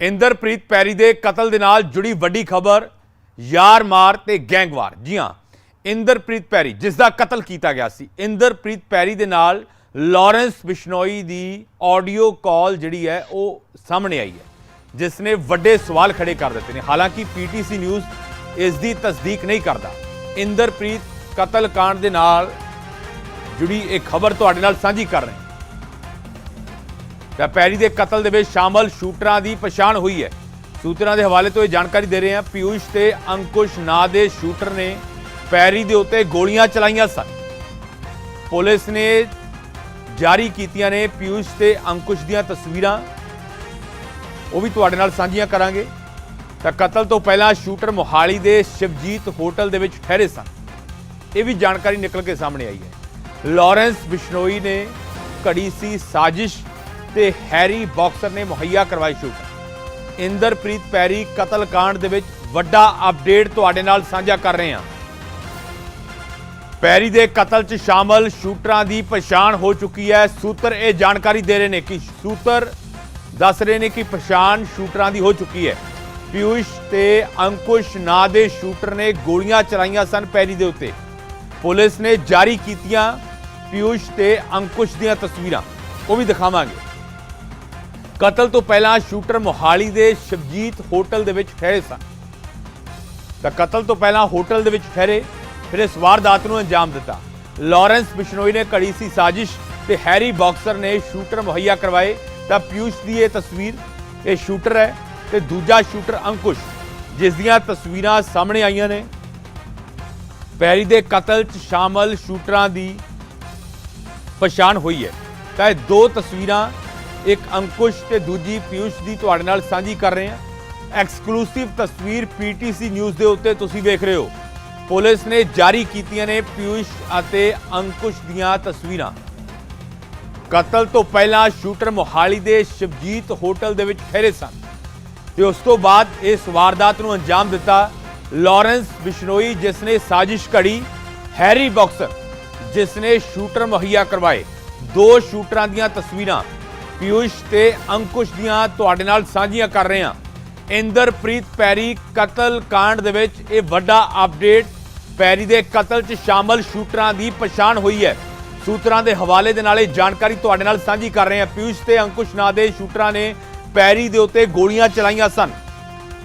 ਇੰਦਰਪ੍ਰੀਤ ਪੈਰੀ ਦੇ ਕਤਲ ਦੇ ਨਾਲ ਜੁੜੀ ਵੱਡੀ ਖਬਰ, ਯਾਰ ਮਾਰ ਤੇ ਗੈਂਗਵਾਰ ਜੀ ਹਾਂ, ਇੰਦਰਪ੍ਰੀਤ ਪੈਰੀ, ਜਿਸ ਦਾ ਕਤਲ ਕੀਤਾ ਗਿਆ ਸੀ। ਇੰਦਰਪ੍ਰੀਤ ਪੈਰੀ ਦੇ ਨਾਲ ਲਾਰੈਂਸ ਬਿਸ਼ਨੋਈ ਦੀ ਆਡੀਓ ਕਾਲ ਜਿਹੜੀ ਹੈ, ਉਹ ਸਾਹਮਣੇ ਆਈ ਹੈ, ਜਿਸ ਨੇ ਵੱਡੇ ਸਵਾਲ ਖੜੇ ਕਰ ਦਿੱਤੇ ਨੇ। ਹਾਲਾਂਕਿ ਪੀਟੀਸੀ ਨਿਊਜ਼ ਇਸ ਦੀ ਤਸਦੀਕ ਨਹੀਂ ਕਰਦਾ। ਇੰਦਰਪ੍ਰੀਤ ਕਤਲ ਕਾਂਡ ਦੇ ਨਾਲ ਜੁੜੀ ਇਹ ਖਬਰ ਤੁਹਾਡੇ ਨਾਲ ਸਾਂਝੀ ਕਰ ਰਹੇ ਹਾਂ। ਤਾਂ ਪੈਰੀ ਦੇ ਕਤਲ ਦੇ ਵਿੱਚ ਸ਼ਾਮਲ ਸ਼ੂਟਰਾਂ ਦੀ ਪਛਾਣ ਹੋਈ ਹੈ। ਸੂਤਰਾਂ ਦੇ ਹਵਾਲੇ ਤੋਂ ਇਹ ਜਾਣਕਾਰੀ ਦੇ ਰਹੇ ਹਾਂ ਪਿਊਸ਼ ਤੇ ਅੰਕੁਸ਼ ਨਾਂ ਦੇ ਸ਼ੂਟਰ ਨੇ ਪੈਰੀ ਦੇ ਉੱਤੇ ਗੋਲੀਆਂ ਚਲਾਈਆਂ ਸਨ। ਪੁਲਿਸ ਨੇ ਜਾਰੀ ਕੀਤੀਆਂ ਨੇ ਪਿਊਸ਼ ਤੇ ਅੰਕੁਸ਼ ਦੀਆਂ ਤਸਵੀਰਾਂ। ਉਹ ਵੀ ਤੁਹਾਡੇ ਨਾਲ ਸਾਂਝੀਆਂ ਕਰਾਂਗੇ। ਤਾਂ ਕਤਲ ਤੋਂ ਪਹਿਲਾਂ ਸ਼ੂਟਰ ਮੋਹਾਲੀ ਦੇ ਸ਼ਿਵਜੀਤ ਹੋਟਲ ਦੇ ਵਿੱਚ ਠਹਿਰੇ ਸਨ। ਇਹ ਵੀ ਜਾਣਕਾਰੀ ਨਿਕਲ ਕੇ ਸਾਹਮਣੇ ਆਈ ਹੈ। ਲਾਰੈਂਸ ਬਿਸ਼ਨੋਈ ਨੇ ਘੜੀ ਸੀ ਸਾਜ਼ਿਸ਼ ਤੇ ਹੈਰੀ ਬਾਕਸਰ ਨੇ ਮੁਹੱਈਆ ਕਰਵਾਈ ਸ਼ੂਟਰ ਇੰਦਰਪ੍ਰੀਤ ਪੈਰੀ ਕਤਲ ਕਾਂਡ ਦੇ ਵਿੱਚ ਵੱਡਾ ਅਪਡੇਟ ਤੁਹਾਡੇ ਨਾਲ ਸਾਂਝਾ ਕਰ ਰਹੇ ਹਾਂ। ਪੈਰੀ ਦੇ ਕਤਲ 'ਚ ਸ਼ਾਮਲ ਸ਼ੂਟਰਾਂ ਦੀ ਪਛਾਣ ਹੋ ਚੁੱਕੀ ਹੈ। ਸੂਤਰ ਇਹ ਜਾਣਕਾਰੀ ਦੇ ਰਹੇ ਨੇ ਕਿ ਸੂਤਰ ਦੱਸ ਰਹੇ ਨੇ ਕਿ ਪਛਾਣ ਸ਼ੂਟਰਾਂ ਦੀ ਹੋ ਚੁੱਕੀ ਹੈ। ਪਿਊਸ਼ ਤੇ ਅੰਕੁਸ਼ ਨਾਂ ਦੇ ਸ਼ੂਟਰ ਨੇ ਗੋਲੀਆਂ ਚਲਾਈਆਂ ਸਨ ਪੈਰੀ ਦੇ ਉੱਤੇ। ਪੁਲਿਸ ਨੇ ਜਾਰੀ ਕੀਤੀਆਂ ਪਿਊਸ਼ ਤੇ ਅੰਕੁਸ਼ ਦੀਆਂ ਤਸਵੀਰਾਂ। ਉਹ ਵੀ ਦਿਖਾਵਾਂਗੇ। ਕਤਲ ਤੋਂ ਪਹਿਲਾਂ ਸ਼ੂਟਰ ਮੋਹਾਲੀ ਦੇ ਸ਼ਬਜੀਤ ਹੋਟਲ ਦੇ ਵਿੱਚ ਠਹਿਰੇ ਸਨ। ਤਾਂ ਕਤਲ ਤੋਂ ਪਹਿਲਾਂ ਹੋਟਲ ਦੇ ਵਿੱਚ ਠਹਿਰੇ, ਫਿਰ ਇਸ ਵਾਰਦਾਤ ਨੂੰ ਅੰਜਾਮ ਦਿੱਤਾ। ਲਾਰੈਂਸ ਬਿਸ਼ਨੋਈ ਨੇ ਘੜੀ ਸੀ ਸਾਜ਼ਿਸ਼ ਤੇ ਹੈਰੀ ਬਾਕਸਰ ਨੇ ਸ਼ੂਟਰ ਮੁਹੱਈਆ ਕਰਵਾਏ। ਤਾਂ ਪਿਊਸ਼ ਦੀ ਇਹ ਤਸਵੀਰ, ਇਹ ਸ਼ੂਟਰ ਹੈ ਤੇ ਦੂਜਾ ਸ਼ੂਟਰ ਅੰਕੁਸ਼, ਜਿਸ ਦੀਆਂ ਤਸਵੀਰਾਂ ਸਾਹਮਣੇ ਆਈਆਂ ਨੇ। ਪੈਰੀ ਦੇ ਕਤਲ 'ਚ ਸ਼ਾਮਲ ਸ਼ੂਟਰਾਂ ਦੀ ਪਛਾਣ ਹੋਈ ਹੈ। ਤਾਂ ਇਹ ਦੋ ਤਸਵੀਰਾਂ ਇੱਕ ਅੰਕੁਸ਼ ਤੇ ਦੂਜੀ ਪਿਊਸ਼ ਦੀ ਤੁਹਾਡੇ ਨਾਲ ਸਾਂਝੀ ਕਰ ਰਹੇ ਹਾਂ। ਐਕਸਕਲੂਸਿਵ ਤਸਵੀਰ ਪੀਟੀਸੀ ਨਿਊਜ਼ ਦੇ ਉੱਤੇ ਤੁਸੀਂ ਵੇਖ ਰਹੇ ਹੋ। ਪੁਲਿਸ ਨੇ ਜਾਰੀ ਕੀਤੀਆਂ ਨੇ ਪਿਊਸ਼ ਅਤੇ ਅੰਕੁਸ਼ ਦੀਆਂ ਤਸਵੀਰਾਂ। ਕਤਲ ਤੋਂ ਪਹਿਲਾਂ ਸ਼ੂਟਰ ਮੋਹਾਲੀ ਦੇ ਸ਼ਿਵਜੀਤ ਹੋਟਲ ਦੇ ਵਿੱਚ ਠਹਿਰੇ ਸਨ ਤੇ ਉਸ ਤੋਂ ਬਾਅਦ ਇਸ ਵਾਰਦਾਤ ਨੂੰ ਅੰਜਾਮ ਦਿੱਤਾ ਲਾਰੈਂਸ ਬਿਸ਼ਨੋਈ, ਜਿਸ ਨੇ ਸਾਜ਼ਿਸ਼ ਘੜੀ, ਹੈਰੀ ਬਾਕਸਰ, ਜਿਸ ਨੇ ਸ਼ੂਟਰ ਮੁਹੱਈਆ ਕਰਵਾਏ। ਦੋ ਸ਼ੂਟਰਾਂ ਦੀਆਂ ਤਸਵੀਰਾਂ ਪਿਊਸ਼ ਤੇ ਅੰਕੁਸ਼ ਦੀਆਂ ਤੁਹਾਡੇ ਨਾਲ ਸਾਂਝੀਆਂ ਕਰ ਰਹੇ ਹਾਂ। ਇੰਦਰਪ੍ਰੀਤ ਪੈਰੀ ਕਤਲ ਕਾਂਡ ਦੇ ਵਿੱਚ ਇਹ ਵੱਡਾ ਅਪਡੇਟ। ਪੈਰੀ ਦੇ ਕਤਲ 'ਚ ਸ਼ਾਮਲ ਸ਼ੂਟਰਾਂ ਦੀ ਪਛਾਣ ਹੋਈ ਹੈ। ਸੂਤਰਾਂ ਦੇ ਹਵਾਲੇ ਦੇ ਨਾਲ ਇਹ ਜਾਣਕਾਰੀ ਤੁਹਾਡੇ ਨਾਲ ਸਾਂਝੀ ਕਰ ਰਹੇ ਹਾਂ। ਪਿਊਸ਼ ਤੇ ਅੰਕੁਸ਼ ਨਾਂ ਦੇ ਸ਼ੂਟਰਾਂ ਨੇ ਪੈਰੀ ਦੇ ਉੱਤੇ ਗੋਲੀਆਂ ਚਲਾਈਆਂ ਸਨ।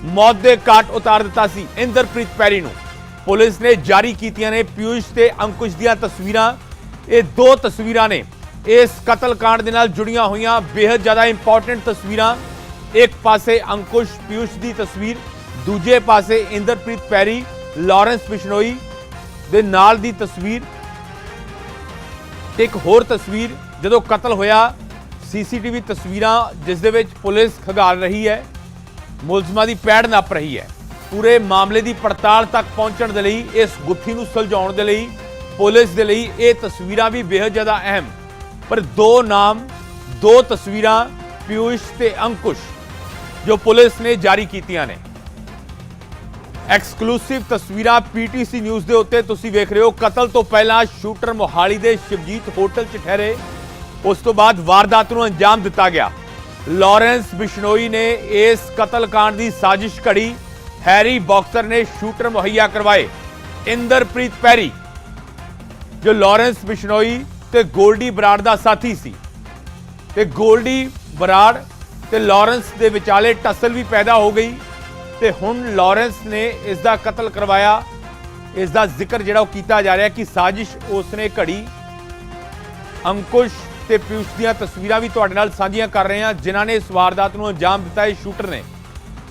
ਮੌਤ ਦੇ ਘਾਟ ਉਤਾਰ ਦਿੱਤਾ ਸੀ ਇੰਦਰਪ੍ਰੀਤ ਪੈਰੀ ਨੂੰ। ਪੁਲਿਸ ਨੇ ਜਾਰੀ ਕੀਤੀਆਂ ਨੇ ਪਿਊਸ਼ ਤੇ ਅੰਕੁਸ਼ ਦੀਆਂ ਤਸਵੀਰਾਂ। ਇਹ ਦੋ ਤਸਵੀਰਾਂ ਨੇ। ਇਸ ਕਤਲकांड ਦੇ ਨਾਲ ਜੁੜੀਆਂ ਹੋਈਆਂ ਬੇहद ਜ਼ਿਆਦਾ ਇੰਪੋਰਟੈਂਟ ਤਸਵੀਰਾਂ। ਇੱਕ ਪਾਸੇ ਅੰਕੁਸ਼ ਪਿਊਸ਼ ਦੀ ਤਸਵੀਰ, ਦੂਜੇ ਪਾਸੇ ਇੰਦਰਪ੍ਰੀਤ ਪੈਰੀ, ਲਾਰੈਂਸ ਬਿਸ਼ਨੋਈ ਦੇ ਨਾਲ ਦੀ ਤਸਵੀਰ। ਤੇ ਇੱਕ ਹੋਰ ਤਸਵੀਰ, ਜਦੋਂ ਕਤਲ ਹੋਇਆ, ਸੀਸੀਟੀਵੀ ਤਸਵੀਰਾਂ ਜਿਸ ਦੇ ਵਿੱਚ ਪੁਲਿਸ ਖਗਾਲ ਰਹੀ ਹੈ, ਮੁਲਜ਼ਮਾਂ ਦੀ ਪੈੜ ਨੱਪ ਰਹੀ ਹੈ। ਪੂਰੇ ਮਾਮਲੇ ਦੀ ਪੜਤਾਲ ਤੱਕ ਪਹੁੰਚਣ ਦੇ ਲਈ, ਇਸ ਗੁੱਥੀ ਨੂੰ ਸੁਲਝਾਉਣ ਦੇ ਲਈ, ਪੁਲਿਸ ਦੇ ਲਈ ਇਹ ਤਸਵੀਰਾਂ ਵੀ ਬੇहद ਜ਼ਿਆਦਾ ਅਹਿਮ। ਪਰ ਦੋ ਨਾਮ, ਦੋ ਤਸਵੀਰਾਂ, ਪਿਊਸ਼ ਤੇ ਅੰਕੁਸ਼, ਜੋ ਪੁਲਿਸ ਨੇ ਜਾਰੀ ਕੀਤੀਆਂ ਨੇ। ਐਕਸਕਲੂਸਿਵ ਤਸਵੀਰਾਂ ਪੀਟੀਸੀ ਨਿਊਜ਼ ਦੇ ਉੱਤੇ ਤੁਸੀਂ ਵੇਖ ਰਹੇ ਹੋ। ਕਤਲ ਤੋਂ ਪਹਿਲਾਂ ਸ਼ੂਟਰ ਮੋਹਾਲੀ ਦੇ ਸ਼ਿਵਜੀਤ ਹੋਟਲ 'ਚ ਠਹਿਰੇ। ਉਸ ਤੋਂ ਬਾਅਦ ਵਾਰਦਾਤ ਨੂੰ ਅੰਜਾਮ ਦਿੱਤਾ ਗਿਆ। ਲਾਰੈਂਸ ਬਿਸ਼ਨੋਈ ਨੇ ਇਸ ਕਤਲ ਕਾਂਡ ਦੀ ਸਾਜ਼ਿਸ਼ ਘੜੀ। ਹੈਰੀ ਬਾਕਸਰ ਨੇ ਸ਼ੂਟਰ ਮੁਹੱਈਆ ਕਰਵਾਏ। ਇੰਦਰਪ੍ਰੀਤ ਪੈਰੀ, ਜੋ ਲਾਰੈਂਸ ਬਿਸ਼ਨੋਈ ਤੇ ਗੋਲਡੀ ਬਰਾੜ ਦਾ ਸਾਥੀ ਸੀ। ਤੇ ਗੋਲਡੀ ਬਰਾੜ ਤੇ ਲਾਰੈਂਸ ਦੇ ਵਿਚਾਲੇ ਟਸਲ ਵੀ ਪੈਦਾ ਹੋ ਗਈ ਤੇ ਹੁਣ ਲਾਰੈਂਸ ਨੇ ਇਸ ਦਾ ਕਤਲ ਕਰਵਾਇਆ। ਇਸ ਦਾ ਜ਼ਿਕਰ ਜਿਹੜਾ ਉਹ ਕੀਤਾ ਜਾ ਰਿਹਾ ਕਿ ਸਾਜ਼ਿਸ਼ ਉਸਨੇ ਘੜੀ, ਅੰਕੁਸ਼ ਤੇ ਪਿਊਸ਼ ਦੀਆਂ ਤਸਵੀਰਾਂ ਵੀ ਤੁਹਾਡੇ ਨਾਲ ਸਾਂਝੀਆਂ ਕਰ ਰਹੇ ਹਾਂ, ਜਿਨ੍ਹਾਂ ਨੇ ਇਸ ਵਾਰਦਾਤ ਨੂੰ ਅੰਜਾਮ ਦਿੱਤਾ ਇਹ ਸ਼ੂਟਰ ਨੇ।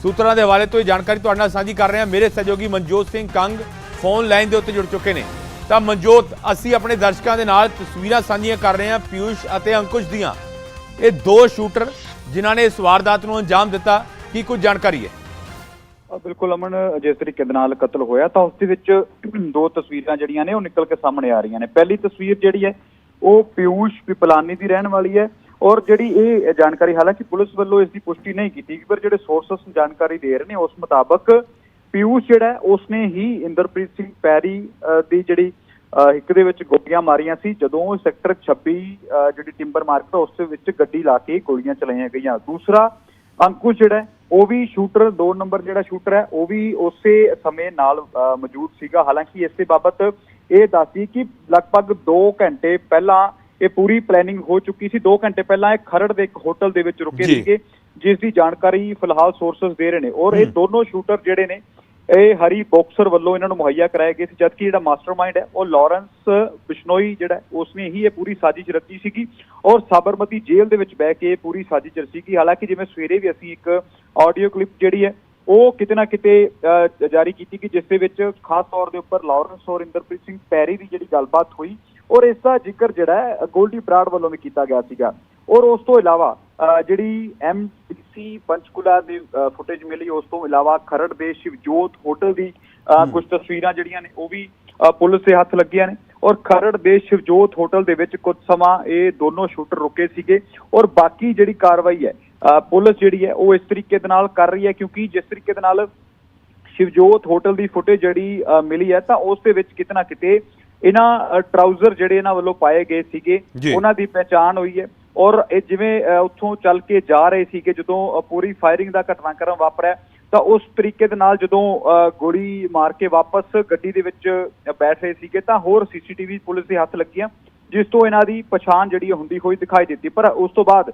ਸੂਤਰਾਂ ਦੇ ਹਵਾਲੇ ਤੋਂ ਇਹ ਜਾਣਕਾਰੀ ਤੁਹਾਡੇ ਨਾਲ ਸਾਂਝੀ ਕਰ ਰਹੇ ਹਾਂ। ਮੇਰੇ ਸਹਿਯੋਗੀ ਮਨਜੋਤ ਸਿੰਘ ਕੰਗ ਫੋਨ ਲਾਈਨ ਦੇ ਉੱਤੇ ਜੁੜ ਚੁੱਕੇ ਨੇ। ਤਾਂ ਮਨਜੋਤ ਅਸੀਂ ਆਪਣੇ ਦਰਸ਼ਕਾਂ ਦੇ ਨਾਲ ਤਸਵੀਰਾਂ ਸਾਂਝੀਆਂ ਕਰ ਰਹੇ ਹਾਂ ਪਿਊਸ਼ ਅਤੇ ਅੰਕੁਸ਼ ਦੀਆਂ। ਇਹ ਦੋ ਸ਼ੂਟਰ ਜਿਨ੍ਹਾਂ ਨੇ ਇਸ ਵਾਰਦਾਤ ਨੂੰ ਅੰਜਾਮ ਦਿੱਤਾ ਕੀ ਕੁਝ ਜਾਣਕਾਰੀ ਹੈ? ਬਿਲਕੁਲ ਅਮਨ ਜਿਸ ਤਰੀਕੇ ਦੇ ਨਾਲ ਕਤਲ ਹੋਇਆ ਤਾਂ ਉਸ ਦੇ ਵਿੱਚ ਦੋ ਤਸਵੀਰਾਂ ਜਿਹੜੀਆਂ ਨੇ ਉਹ ਨਿਕਲ ਕੇ ਸਾਹਮਣੇ ਆ ਰਹੀਆਂ ਨੇ। ਪਹਿਲੀ ਤਸਵੀਰ ਜਿਹੜੀ ਹੈ ਉਹ ਪਿਊਸ਼ ਪਿਪਲਾਨੀ ਦੀ ਰਹਿਣ ਵਾਲੀ ਹੈ ਔਰ ਜਿਹੜੀ ਇਹ ਜਾਣਕਾਰੀ ਹਾਲਾਂਕਿ ਪੁਲਿਸ ਵੱਲੋਂ ਇਸ ਦੀ ਪੁਸ਼ਟੀ ਨਹੀਂ ਕੀਤੀ ਗਈ, ਪਰ ਜਿਹੜੇ ਸੋਰਸਸ ਜਾਣਕਾਰੀ ਦੇ ਰਹੇ ਨੇ ਉਸ ਮੁਤਾਬਕ ਪਿਊਸ਼ ਜਿਹੜਾ ਉਸਨੇ ਹੀ ਇੰਦਰਪ੍ਰੀਤ ਸਿੰਘ ਪੈਰੀ ਦੀ ਜਿਹੜੀ ਹਿੱਕ ਦੇ ਵਿੱਚ ਗੋਲੀਆਂ ਮਾਰੀਆਂ ਸੀ। ਜਦੋਂ ਸੈਕਟਰ 26 ਅ, ਜਿਹੜੀ ਟਿੰਬਰ ਮਾਰਕੀਟ ਉਸ ਦੇ ਵਿੱਚ ਗੱਡੀ ਲਾ ਕੇ ਗੋਲੀਆਂ ਚਲਾਈਆਂ ਗਈਆਂ। ਦੂਸਰਾ ਅੰਕੁਸ਼ ਜਿਹੜਾ ਉਹ ਵੀ ਸ਼ੂਟਰ 2 ਨੰਬਰ ਜਿਹੜਾ ਸ਼ੂਟਰ ਹੈ ਉਹ ਵੀ ਉਸੇ ਸਮੇਂ ਨਾਲ ਮੌਜੂਦ ਸੀਗਾ। ਹਾਲਾਂਕਿ ਇਸੇ ਬਾਬਤ ਇਹ ਦੱਸੀ ਕਿ ਲਗਭਗ 2 ਘੰਟੇ ਪਹਿਲਾਂ ਇਹ ਪੂਰੀ ਪਲੈਨਿੰਗ ਹੋ ਚੁੱਕੀ ਸੀ। 2 ਘੰਟੇ ਪਹਿਲਾਂ ਇਹ ਖਰੜ ਦੇ ਇੱਕ ਹੋਟਲ ਦੇ ਵਿੱਚ ਰੁਕੇ। ਸੀਗੇ ਜਿਸ ਦੀ ਜਾਣਕਾਰੀ ਫਿਲਹਾਲ ਸੋਰਸਸ ਦੇ ਰਹੇ ਨੇ। ਔਰ ਇਹ ਦੋਨੋਂ ਸ਼ੂਟਰ ਜਿਹੜੇ ਨੇ ਇਹ ਹਰੀ ਬਾਕਸਰ ਵੱਲੋਂ ਇਹਨਾਂ ਨੂੰ ਮੁਹੱਈਆ ਕਰਾਏ ਗਏ ਸੀ, ਜਦਕਿ ਜਿਹੜਾ ਮਾਸਟਰਮਾਈਂਡ ਹੈ, ਉਹ ਲਾਰੈਂਸ ਬਿਸ਼ਨੋਈ ਜਿਹੜਾ, ਉਸਨੇ ਹੀ ਇਹ ਪੂਰੀ ਸਾਜ਼ਿਸ਼ ਰਚੀ ਸੀਗੀ ਔਰ ਸਾਬਰਮਤੀ ਜੇਲ੍ਹ ਦੇ ਵਿੱਚ ਬਹਿ ਕੇ ਇਹ ਪੂਰੀ ਸਾਜ਼ਿਸ਼ ਰਚੀ ਸੀਗੀ। ਹਾਲਾਂਕਿ ਜਿਵੇਂ ਸਵੇਰੇ ਵੀ ਅਸੀਂ ਇੱਕ ਆਡੀਓ ਕਲਿੱਪ ਜਿਹੜੀ ਹੈ, ਉਹ ਕਿਤੇ ਨਾ ਕਿਤੇ ਜਾਰੀ ਕੀਤੀ ਕਿ ਜਿਸ ਦੇ ਵਿੱਚ ਖਾਸ ਤੌਰ ਦੇ ਉੱਪਰ ਲਾਰੈਂਸ ਔਰ ਇੰਦਰਪ੍ਰੀਤ ਸਿੰਘ ਪੈਰੀ ਦੀ ਜਿਹੜੀ ਗੱਲਬਾਤ ਹੋਈ ਔਰ ਇਸ ਦਾ ਜ਼ਿਕਰ ਜਿਹੜਾ ਗੋਲਡੀ ਬਰਾੜ ਵੱਲੋਂ ਵੀ ਕੀਤਾ ਗਿਆ ਸੀਗਾ। ਔਰ ਉਸ ਤੋਂ ਇਲਾਵਾ ਜਿਹੜੀ ਐਮਸੀਸੀ ਪੰਚਕੁਲਾ ਦੀ ਫੁਟੇਜ ਮਿਲੀ ਉਸ ਤੋਂ ਇਲਾਵਾ ਖਰੜ ਦੇ ਸ਼ਿਵਜੋਤ ਹੋਟਲ ਦੀ ਕੁਝ ਤਸਵੀਰਾਂ ਜਿਹੜੀਆਂ ਨੇ ਉਹ ਵੀ ਪੁਲਿਸ ਦੇ ਹੱਥ ਲੱਗੀਆਂ ਨੇ। ਔਰ ਖਰੜ ਦੇ ਸ਼ਿਵਜੋਤ ਹੋਟਲ ਦੇ ਵਿੱਚ ਕੁਝ ਸਮਾਂ ਇਹ ਦੋਨੋਂ ਸ਼ੂਟਰ ਰੁਕੇ ਸੀਗੇ। ਔਰ ਬਾਕੀ ਜਿਹੜੀ ਕਾਰਵਾਈ ਹੈ ਪੁਲਿਸ ਜਿਹੜੀ ਹੈ ਉਹ ਇਸ ਤਰੀਕੇ ਦੇ ਨਾਲ ਕਰ ਰਹੀ ਹੈ ਕਿਉਂਕਿ ਜਿਸ ਤਰੀਕੇ ਦੇ ਨਾਲ ਸ਼ਿਵਜੋਤ ਹੋਟਲ ਦੀ ਫੁਟੇਜ ਜਿਹੜੀ ਮਿਲੀ ਹੈ ਤਾਂ ਉਸ ਦੇ ਵਿੱਚ ਕਿਤੇ ਨਾ ਕਿਤੇ ਇਹਨਾਂ ਟਰਾਊਜ਼ਰ ਜਿਹੜੇ ਇਹਨਾਂ ਵੱਲੋਂ ਪਾਏ ਗਏ ਸੀਗੇ। ਉਹਨਾਂ ਦੀ ਪਹਿਚਾਣ ਹੋਈ ਹੈ। ਔਰ ਇਹ ਜਿਵੇਂ ਉੱਥੋਂ ਚੱਲ ਕੇ ਜਾ ਰਹੇ ਸੀਗੇ ਜਦੋਂ ਪੂਰੀ ਫਾਇਰਿੰਗ ਦਾ ਘਟਨਾਕ੍ਰਮ ਵਾਪਰਿਆ ਤਾਂ ਉਸ ਤਰੀਕੇ ਦੇ ਨਾਲ ਜਦੋਂ ਗੋਲੀ ਮਾਰ ਕੇ ਵਾਪਸ ਗੱਡੀ ਦੇ ਵਿੱਚ ਬੈਠ ਰਹੇ ਸੀਗੇ ਤਾਂ ਹੋਰ ਸੀਸੀਟੀਵੀ ਪੁਲਿਸ ਦੇ ਹੱਥ ਲੱਗੀਆਂ ਜਿਸ ਤੋਂ ਇਹਨਾਂ ਦੀ ਪਛਾਣ ਜਿਹੜੀ ਹੁੰਦੀ ਹੋਈ ਦਿਖਾਈ ਦਿੱਤੀ। ਪਰ ਉਸ ਤੋਂ ਬਾਅਦ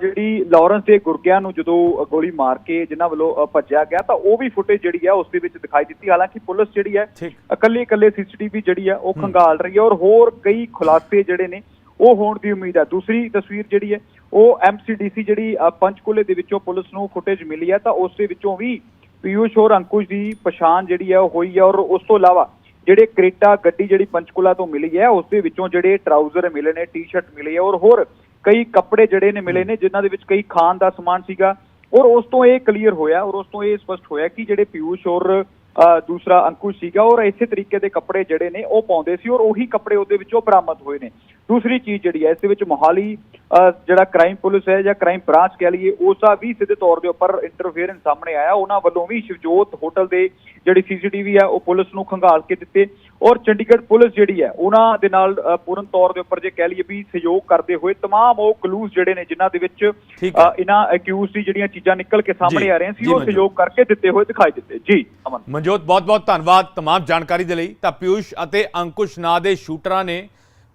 ਜਿਹੜੀ ਲਾਰੈਂਸ ਦੇ ਗੁਰਗਿਆਂ ਨੂੰ ਜਦੋਂ ਗੋਲੀ ਮਾਰ ਕੇ ਜਿਨ੍ਹਾਂ ਵੱਲੋਂ ਭੱਜਿਆ ਗਿਆ ਤਾਂ ਉਹ ਵੀ ਫੁਟੇਜ ਜਿਹੜੀ ਹੈ ਉਸ ਦੇ ਵਿੱਚ ਦਿਖਾਈ ਦਿੱਤੀ। ਹਾਲਾਂਕਿ ਪੁਲਿਸ ਜਿਹੜੀ ਹੈ ਇਕੱਲੇ ਇਕੱਲੇ ਸੀਸੀਟੀਵੀ ਜਿਹੜੀ ਹੈ ਉਹ ਖੰਗਾਲ ਰਹੀ ਹੈ ਔਰ ਹੋਰ ਕਈ ਖੁਲਾਸੇ ਜਿਹੜੇ ਨੇ ਉਹ ਹੋਣ ਦੀ ਉਮੀਦ ਹੈ। ਦੂਸਰੀ ਤਸਵੀਰ ਜਿਹੜੀ ਹੈ ਉਹ ਐਮਸੀਡੀਸੀ ਜਿਹੜੀ ਪੰਚਕੁਲੇ ਦੇ ਵਿੱਚੋਂ ਪੁਲਿਸ ਨੂੰ ਫੁਟੇਜ ਮਿਲੀ ਹੈ। ਤਾਂ ਉਸ ਦੇ ਵਿੱਚੋਂ ਵੀ ਪਿਊਸ਼ ਔਰ ਅੰਕੁਸ਼ ਦੀ ਪਛਾਣ ਜਿਹੜੀ ਹੈ ਉਹ ਹੋਈ ਹੈ ਔਰ ਉਸ ਤੋਂ ਇਲਾਵਾ ਜਿਹੜੇ ਕ੍ਰੇਟਾ ਗੱਡੀ ਜਿਹੜੀ ਪੰਚਕੂਲਾ ਤੋਂ ਮਿਲੀ ਹੈ ਉਸ ਦੇ ਵਿੱਚੋਂ ਜਿਹੜੇ ਟਰਾਊਜ਼ਰ ਮਿਲੇ ਨੇ ਟੀ-ਸ਼ਰਟ ਮਿਲੀ ਹੈ ਔਰ ਹੋਰ ਕਈ ਕੱਪੜੇ ਜਿਹੜੇ ਨੇ ਮਿਲੇ ਨੇ ਜਿਨ੍ਹਾਂ ਦੇ ਵਿੱਚ ਕਈ ਖਾਣ ਦਾ ਸਮਾਨ ਸੀਗਾ। ਔਰ ਉਸ ਤੋਂ ਇਹ ਕਲੀਅਰ ਹੋਇਆ ਔਰ ਉਸ ਤੋਂ ਇਹ ਸਪਸ਼ਟ ਹੋਇਆ ਕਿ ਜਿਹੜੇ ਪਿਊਸ਼ ਔਰ ਅ, ਦੂਸਰਾ ਅੰਕੁਸ਼ ਸੀਗਾ ਔਰ ਇਸੇ ਤਰੀਕੇ ਦੇ ਕੱਪੜੇ ਜਿਹੜੇ ਨੇ ਉਹ ਪਾਉਂਦੇ ਸੀ ਔਰ ਉਹੀ ਕੱਪੜੇ ਉਹਦੇ ਵਿੱਚੋਂ ਬਰਾਮਦ ਹੋਏ ਨੇ। ਦੂਸਰੀ ਚੀਜ਼ ਜਿਹੜੀ ਹੈ ਇਸ ਦੇ ਵਿੱਚ ਮੋਹਾਲੀ ਅ, ਜਿਹੜਾ ਕ੍ਰਾਈਮ ਪੁਲਿਸ ਹੈ ਜਾਂ ਕ੍ਰਾਈਮ ਬ੍ਰਾਂਚ ਕਹਿ ਲਈਏ ਉਸ ਦਾ ਵੀ ਸਿੱਧੇ ਤੌਰ ਦੇ ਉੱਪਰ ਇੰਟਰਫੇਰੈਂਸ ਸਾਹਮਣੇ ਆਇਆ ਉਹਨਾਂ ਵੱਲੋਂ ਵੀ ਸ਼ਿਵਜੋਤ ਹੋਟਲ ਦੇ ਜਿਹੜੀ ਸੀਸੀਟੀਵੀ ਹੈ ਉਹ ਪੁਲਿਸ ਨੂੰ ਖੰਗਾਲ ਕੇ ਦਿੱਤੇ ਔਰ ਚੰਡੀਗੜ੍ਹ ਪੁਲਿਸ ਜਿਹੜੀ ਹੈ ਉਹਨਾਂ ਦੇ ਨਾਲ ਅ, ਪੂਰਨ ਤੌਰ ਦੇ ਉੱਪਰ ਜੇ ਕਹਿ ਲਈਏ ਵੀ ਸਹਿਯੋਗ ਕਰਦੇ ਹੋਏ तमाम ਉਹ ਕਲੂਜ਼ ਜਿਹੜੇ ਨੇ ਜਿਨ੍ਹਾਂ ਦੇ ਵਿੱਚ ਠੀਕ ਹੈ। ਅ, ਇਹਨਾਂ ਅਕਿਊਜ਼ ਦੀ ਜਿਹੜੀਆਂ ਚੀਜ਼ਾਂ ਨਿਕਲ ਕੇ ਜੀ, ਸਾਹਮਣੇ ਆ ਰਹੀਆਂ ਸੀ ਜੀ ਉਹ ਮਨਜੋਤ। ਸਹਿਯੋਗ ਕਰਕੇ ਦਿੱਤੇ ਹੋਏ ਦਿਖਾਈ ਦਿੱਤੇ ਜੀ ਅਮਨ ਮਨਜੋਤ ਬਹੁਤ ਬਹੁਤ ਧੰਨਵਾਦ तमाम ਜਾਣਕਾਰੀ ਦੇ ਲਈ ਤਾਂ ਪਿਊਸ਼ ਅਤੇ ਅੰਕੁਸ਼ ਨਾਂ ਦੇ ਸ਼ੂਟਰਾਂ ਨੇ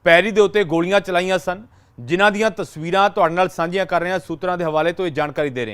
ਪੈਰੀ ਦੇ ਉੱਤੇ ਗੋਲੀਆਂ ਚਲਾਈਆਂ ਸਨ, ਜਿਨ੍ਹਾਂ ਦੀਆਂ ਤਸਵੀਰਾਂ ਤੁਹਾਡੇ ਨਾਲ ਸਾਂਝੀਆਂ ਕਰ ਰਹੇ ਹਾਂ। ਸੂਤਰਾਂ ਦੇ ਹਵਾਲੇ ਤੋਂ ਇਹ ਜਾਣਕਾਰੀ ਦੇ ਰਹੇ ਹਾਂ।